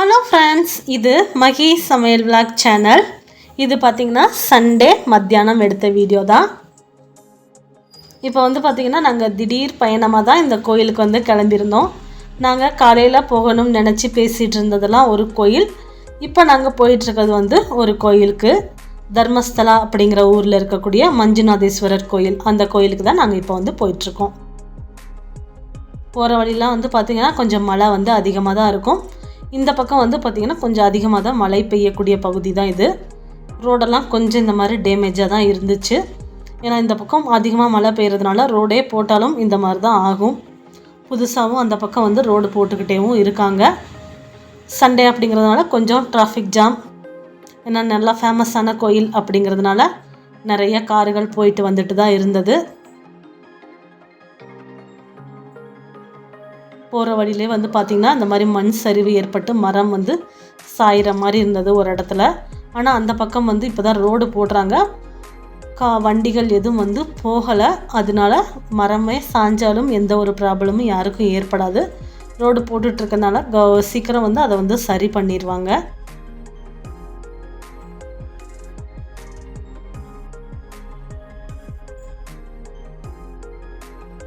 Hello friends இது மகி சமையல் vlog channel இது பார்த்திங்கன்னா சண்டே மத்தியானம் எடுத்த வீடியோ தான். இப்போ வந்து பார்த்திங்கன்னா நாங்கள் திடீர் பயணமாக தான் இந்த கோயிலுக்கு வந்து கிளம்பியிருந்தோம். நாங்கள் காலையில் போகணும்னு நினச்சி பேசிகிட்டு இருந்ததெல்லாம் ஒரு கோயில். இப்போ நாங்கள் போயிட்டுருக்கிறது வந்து ஒரு கோயிலுக்கு. தர்மஸ்தலா அப்படிங்கிற ஊரில் இருக்கக்கூடிய மஞ்சுநாதேஸ்வரர் கோயில். அந்த கோயிலுக்கு தான் நாங்கள் இப்போ வந்து போயிட்டுருக்கோம் போகிற வழியெலாம் வந்து பார்த்திங்கன்னா கொஞ்சம் மழை வந்து அதிகமாக தான் இருக்கும். இந்த பக்கம் வந்து பார்த்திங்கன்னா கொஞ்சம் அதிகமாக தான் மழை பெய்யக்கூடிய பகுதி தான் இது. ரோடெல்லாம் கொஞ்சம் இந்த மாதிரி டேமேஜாக தான் இருந்துச்சு. ஏன்னா இந்த பக்கம் அதிகமாக மழை பெய்கிறதுனால ரோடே போட்டாலும் இந்த மாதிரி தான் ஆகும். புதுசாகவும் அந்த பக்கம் வந்து ரோடு போட்டுக்கிட்டேவும் இருக்காங்க. சண்டே அப்படிங்கிறதுனால கொஞ்சம் டிராஃபிக் ஜாம் ஏன்னா நல்லா ஃபேமஸான கோயில் அப்படிங்கிறதுனால நிறைய காருகள் போயிட்டு வந்துட்டு தான் இருந்தது. போகிற வழியிலே வந்து பார்த்திங்கன்னா அந்த மாதிரி மண் சரிவு ஏற்பட்டு மரம் வந்து சாயிற மாதிரி இருந்தது ஒரு இடத்துல. ஆனால் அந்த பக்கம் வந்து இப்போ தான் ரோடு போடுறாங்க. கா வண்டிகள் எதுவும் வந்து போகலை. அதனால மரமே சாஞ்சாலும் எந்த ஒரு ப்ராப்ளமும் யாருக்கும் ஏற்படாது. ரோடு போட்டுட்ருக்கனால க சீக்கிரம் வந்து அதை வந்து சரி பண்ணிடுவாங்க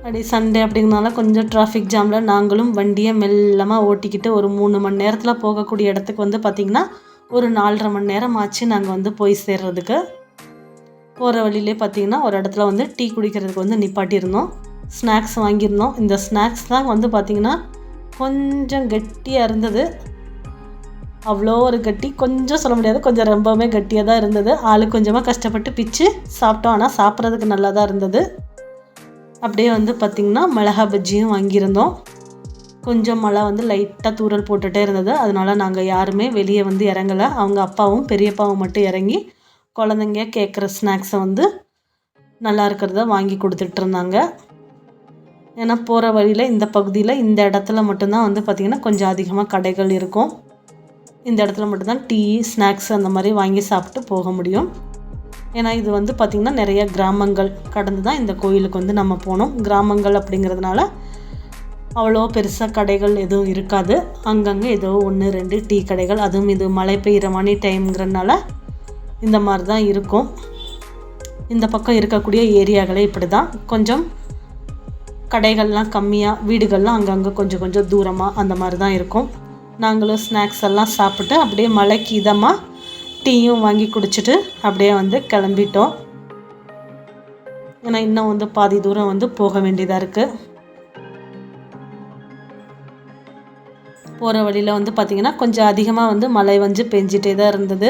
அப்படி சண்டே அப்படிங்கிறனால கொஞ்சம் டிராஃபிக் ஜாமில் நாங்களும் வண்டியை மெல்லமாக ஓட்டிக்கிட்டு ஒரு மூணு மணி நேரத்தில் போகக்கூடிய இடத்துக்கு வந்து பார்த்திங்கன்னா ஒரு நாலரை மணி நேரம் ஆச்சு நாங்கள் வந்து போய் சேர்றதுக்கு. போகிற வழியிலே பார்த்திங்கன்னா ஒரு இடத்துல வந்து டீ குடிக்கிறதுக்கு வந்து நிப்பாட்டியிருந்தோம். ஸ்நாக்ஸ் வாங்கியிருந்தோம். இந்த ஸ்நாக்ஸ் தான் வந்து பார்த்திங்கன்னா கொஞ்சம் கெட்டியாக இருந்தது. அவ்வளோ ஒரு கட்டி கொஞ்சம் சொல்ல முடியாது. கொஞ்சம் ரொம்பவுமே கட்டியாக தான் இருந்தது. ஆளு கொஞ்சமாக கஷ்டப்பட்டு பிச்சு சாப்பிட்டோம். ஆனால் சாப்பிட்றதுக்கு நல்லா தான் இருந்தது. அப்படியே வந்து பார்த்திங்கன்னா மிளகா பஜ்ஜியும் வாங்கியிருந்தோம். கொஞ்சம் மழை வந்து லைட்டாக தூரல் போட்டுகிட்டே இருந்தது. அதனால் நாங்கள் யாருமே வெளியே வந்து இறங்கலை. அவங்க அப்பாவும் பெரியப்பாவும் மட்டும் இறங்கி குழந்தைங்க கேட்குற ஸ்நாக்ஸை வந்து நல்லா இருக்கிறத வாங்கி கொடுத்துட்ருந்தாங்க ஏன்னா போகிற வழியில் இந்த பகுதியில் இந்த இடத்துல மட்டும்தான் வந்து பார்த்திங்கன்னா கொஞ்சம் அதிகமாக கடைகள் இருக்கும். இந்த இடத்துல மட்டும்தான் டீ ஸ்நாக்ஸ் அந்த மாதிரி வாங்கி சாப்பிட்டு போக முடியும். ஏன்னா இது வந்து பார்த்திங்கன்னா நிறைய கிராமங்கள் கடந்து தான் இந்த கோயிலுக்கு வந்து நம்ம போனோம். கிராமங்கள் அப்படிங்கிறதுனால அவ்வளோ பெருசாக கடைகள் எதுவும் இருக்காது. அங்கங்கே ஏதோ ஒன்று ரெண்டு டீ கடைகள் அதுவும் இது மழை பெய்கிற மணி டைம்ங்கிறதுனால இந்த மாதிரி தான் இருக்கும். இந்த பக்கம் இருக்கக்கூடிய ஏரியாக்களே இப்படி தான் கொஞ்சம் கடைகள்லாம் கம்மியாக வீடுகள்லாம் அங்கங்கே கொஞ்சம் கொஞ்சம் தூரமாக அந்த மாதிரி தான் இருக்கும். நாங்களும் ஸ்நாக்ஸ் எல்லாம் சாப்பிட்டு அப்படியே மழைக்கு இதமாக டீயும் வாங்கி குடிச்சிட்டு அப்படியே வந்து கிளம்பிட்டோம். ஏன்னா இன்னும் வந்து பாதி தூரம் வந்து போக வேண்டியதாக இருக்குது போகிற வழியில் வந்து பார்த்திங்கன்னா கொஞ்சம் அதிகமாக வந்து மழை வந்து பெஞ்சிட்டே தான் இருந்தது.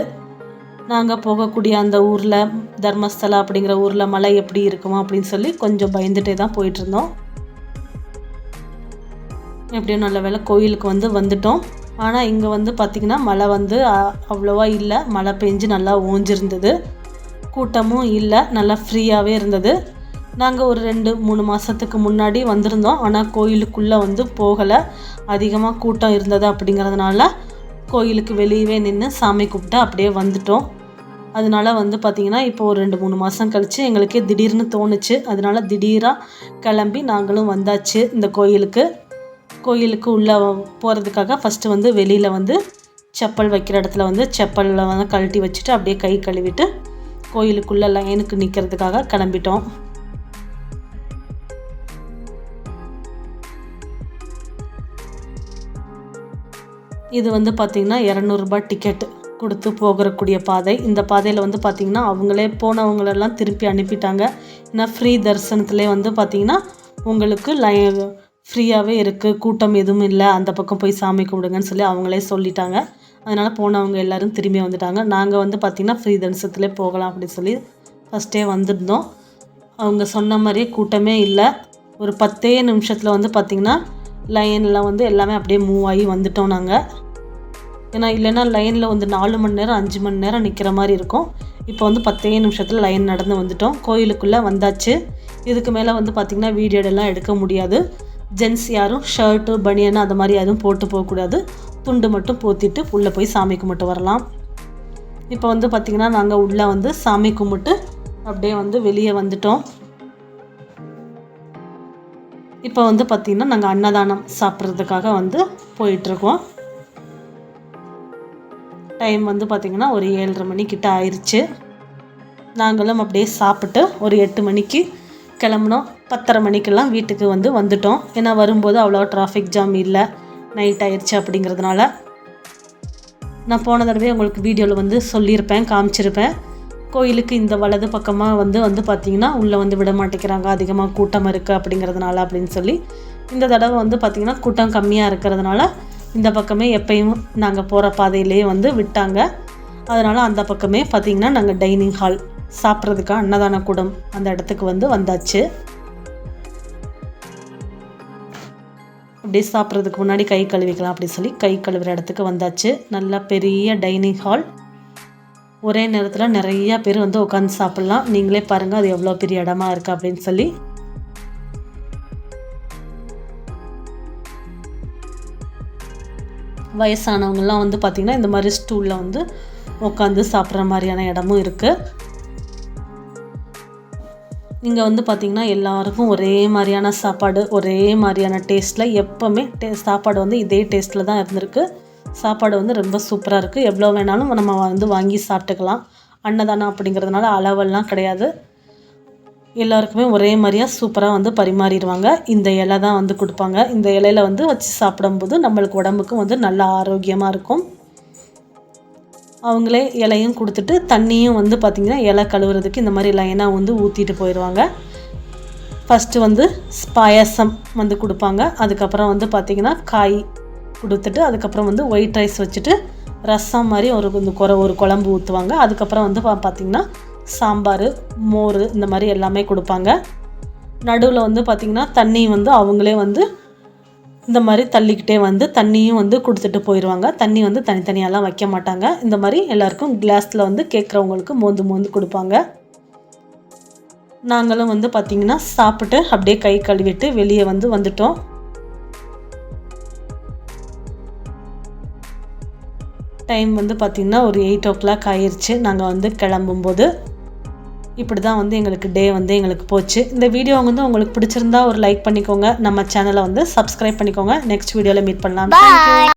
நாங்கள் போகக்கூடிய அந்த ஊரில் தர்மஸ்தலா அப்படிங்கிற ஊரில் மழை எப்படி இருக்குமோ அப்படின்னு சொல்லி கொஞ்சம் பயந்துட்டே தான் போயிட்டுருந்தோம் எப்படியும் நல்ல வேலை கோயிலுக்கு வந்து வந்துட்டோம். ஆனால் இங்கே வந்து பார்த்திங்கன்னா மழை வந்து அவ்வளோவா இல்லை. மழை பெஞ்சு நல்லா ஓஞ்சிருந்தது. கூட்டமும் இல்லை. நல்லா ஃப்ரீயாகவே இருந்தது. நாங்கள் ஒரு ரெண்டு மூணு மாதத்துக்கு முன்னாடி வந்திருந்தோம். ஆனால் கோயிலுக்குள்ளே வந்து போகலை. அதிகமாக கூட்டம் இருந்தது அப்படிங்கிறதுனால கோயிலுக்கு வெளியவே நின்று சாமி கூப்பிட்டு அப்படியே வந்துட்டோம். அதனால வந்து பார்த்திங்கன்னா இப்போ ஒரு ரெண்டு மூணு மாதம் கழித்து எங்களுக்கே திடீர்னு தோணுச்சு. அதனால திடீராக கிளம்பி நாங்களும் வந்தாச்சு இந்த கோயிலுக்கு. கோயிலுக்கு உள்ளே போகிறதுக்காக ஃபஸ்ட்டு வந்து வெளியில் வந்து செப்பல் வைக்கிற இடத்துல வந்து செப்பலில் வந்து கழட்டி வச்சுட்டு அப்படியே கை கழுவிட்டு கோயிலுக்குள்ளே லைனுக்கு நிற்கிறதுக்காக கிளம்பிட்டோம். இது வந்து பார்த்திங்கன்னா இரநூறுபா டிக்கெட் கொடுத்து போகிறக்கூடிய பாதை. இந்த பாதையில் வந்து பார்த்திங்கன்னா அவங்களே போனவங்களெல்லாம் திருப்பி அனுப்பிட்டாங்க. ஏன்னா ஃப்ரீ தரிசனத்துலேயே வந்து பார்த்திங்கன்னா உங்களுக்கு லை ஃப்ரீயாகவே இருக்குது கூட்டம் எதுவும் இல்லை அந்த பக்கம் போய் சாமி கும்பிடுங்கன்னு சொல்லி அவங்களே சொல்லிட்டாங்க. அதனால் போனவங்க எல்லோரும் திரும்பி வந்துட்டாங்க. நாங்கள் வந்து பார்த்திங்கன்னா ஃப்ரீ தரிசனத்துலேயே போகலாம் அப்படின்னு சொல்லி ஃபஸ்ட்டே வந்திருந்தோம். அவங்க சொன்ன மாதிரியே கூட்டமே இல்லை. ஒரு பத்தே நிமிஷத்தில் வந்து பார்த்திங்கன்னா லைன்லாம் வந்து எல்லாமே அப்படியே மூவ் ஆகி வந்துட்டோம் நாங்கள் ஏன்னா இல்லைன்னா லைனில் வந்து நாலு மணி நேரம் அஞ்சு மணி நேரம் நிற்கிற மாதிரி இருக்கும். இப்போ வந்து பத்தே நிமிஷத்தில் லைன் நடந்து வந்துட்டோம். கோயிலுக்குள்ளே வந்தாச்சு. இதுக்கு மேலே வந்து பார்த்திங்கன்னா வீடியோடெல்லாம் எடுக்க முடியாது. ஜென்ஸ் யாரும் ஷர்ட்டு பனியன் அந்த மாதிரி எதுவும் போட்டு போகக்கூடாது. துண்டு மட்டும் போத்திட்டு உள்ளே போய் சாமி கும்பிட்டு வரலாம். இப்போ வந்து பார்த்திங்கன்னா நாங்கள் உள்ளே வந்து சாமி கும்பிட்டு அப்படியே வந்து வெளியே வந்துட்டோம். இப்போ வந்து பார்த்திங்கன்னா நாங்கள் அன்னதானம் சாப்பிட்றதுக்காக வந்து போயிட்டுருக்கோம். டைம் வந்து பார்த்திங்கன்னா ஒரு ஏழரை மணிக்கிட்ட ஆயிடுச்சு நாங்களும் அப்படியே சாப்பிட்டு ஒரு எட்டு மணிக்கு கிளம்புனோம். பத்தரை மணிக்கெல்லாம் வீட்டுக்கு வந்து வந்துட்டோம். ஏன்னா வரும்போது அவ்வளோ டிராஃபிக் ஜாம் இல்லை. நைட் ஆயிடுச்சு அப்படிங்கிறதுனால நான் போன தடவை உங்களுக்கு வீடியோவில் வந்து சொல்லியிருப்பேன் காமிச்சிருப்பேன். கோயிலுக்கு இந்த வலது பக்கமாக வந்து வந்து பார்த்திங்கன்னா உள்ளே வந்து விட மாட்டேங்கிறாங்க. அதிகமாக கூட்டம் இருக்குது அப்படிங்கிறதுனால அப்படின்னு சொல்லி. இந்த தடவை வந்து பார்த்திங்கன்னா கூட்டம் கம்மியாக இருக்கிறதுனால இந்த பக்கமே எப்பயும் நாங்கள் போகிற பாதையிலேயே வந்து விட்டாங்க. அதனால் அந்த பக்கமே பார்த்திங்கன்னா நாங்கள் டைனிங் ஹால் சாப்பிட்றதுக்காக அன்னதான கூடம் அந்த இடத்துக்கு வந்து வந்தாச்சு. அப்படியே சாப்பிட்றதுக்கு முன்னாடி கை கழுவிக்கலாம் அப்படின்னு சொல்லி கை கழுவுற இடத்துக்கு வந்தாச்சு. நல்லா பெரிய டைனிங் ஹால். ஒரே நேரத்தில் நிறையா பேர் வந்து உட்காந்து சாப்பிட்லாம். நீங்களே பாருங்கள் அது எவ்வளோ பெரிய இடமா இருக்குது அப்படின்னு சொல்லி. வயசானவங்கெல்லாம் வந்து பார்த்திங்கன்னா இந்த மாதிரி ஸ்டூலில் வந்து உட்காந்து சாப்பிட்ற மாதிரியான இடமும் இருக்குது இங்கே வந்து பார்த்திங்கன்னா எல்லாருக்கும் ஒரே மாதிரியான சாப்பாடு ஒரே மாதிரியான டேஸ்ட்டில் எப்போவுமே டே சாப்பாடு வந்து இதே டேஸ்ட்டில் தான் இருந்திருக்கு. சாப்பாடு வந்து ரொம்ப சூப்பராக இருக்குது எவ்வளோ வேணாலும் நம்ம வந்து வாங்கி சாப்பிட்டுக்கலாம். அன்னதானம் அப்படிங்கிறதுனால அளவெல்லாம் கிடையாது. எல்லாருக்குமே ஒரே மாதிரியாக சூப்பராக வந்து பரிமாறிடுவாங்க. இந்த இலை தான் வந்து கொடுப்பாங்க. இந்த இலையில வந்து வச்சு சாப்பிடும்போது நம்மளுக்கு உடம்புக்கும் வந்து நல்ல ஆரோக்கியமாக இருக்கும். அவங்களே இலையும் கொடுத்துட்டு தண்ணியும் வந்து பார்த்திங்கன்னா இலை கழுவுறதுக்கு இந்த மாதிரி லைனாக வந்து ஊற்றிட்டு போயிடுவாங்க. ஃபஸ்ட்டு வந்து பாயசம் வந்து கொடுப்பாங்க. அதுக்கப்புறம் வந்து பார்த்திங்கன்னா காய் கொடுத்துட்டு அதுக்கப்புறம் வந்து ஒயிட் ரைஸ் வச்சுட்டு ரசம் மாதிரி ஒரு இந்த குறை ஒரு குழம்பு ஊற்றுவாங்க அதுக்கப்புறம் வந்து பா பார்த்திங்கன்னா சாம்பார் மோர் இந்த மாதிரி எல்லாமே கொடுப்பாங்க. நடுவில் வந்து பார்த்திங்கன்னா தண்ணி வந்து அவங்களே வந்து இந்த மாதிரி தள்ளிக்கிட்டே வந்து தண்ணியும் வந்து கொடுத்துட்டு போயிடுவாங்க தண்ணி வந்து தனித்தனியாலாம் வைக்க மாட்டாங்க. இந்த மாதிரி எல்லாருக்கும் கிளாஸில் வந்து கேட்குறவங்களுக்கு மோந்து மோந்து கொடுப்பாங்க. நாங்களும் வந்து பார்த்திங்கன்னா சாப்பிட்டு அப்படியே கை கழுவிட்டு வெளியே வந்து வந்துட்டோம். டைம் வந்து பார்த்திங்கன்னா ஒரு எயிட் ஓ கிளாக் ஆயிடுச்சு நாங்கள் வந்து கிளம்பும்போது இப்படி தான் வந்து எங்களுக்கு டே வந்து எங்களுக்கு போச்சு. இந்த வீடியோ வந்து உங்களுக்கு பிடிச்சிருந்தா ஒரு லைக் பண்ணிக்கோங்க. நம்ம சேனலை வந்து சப்ஸ்கிரைப் பண்ணிக்கோங்க. நெக்ஸ்ட் வீடியோவில் மீட் பண்ணலாம்.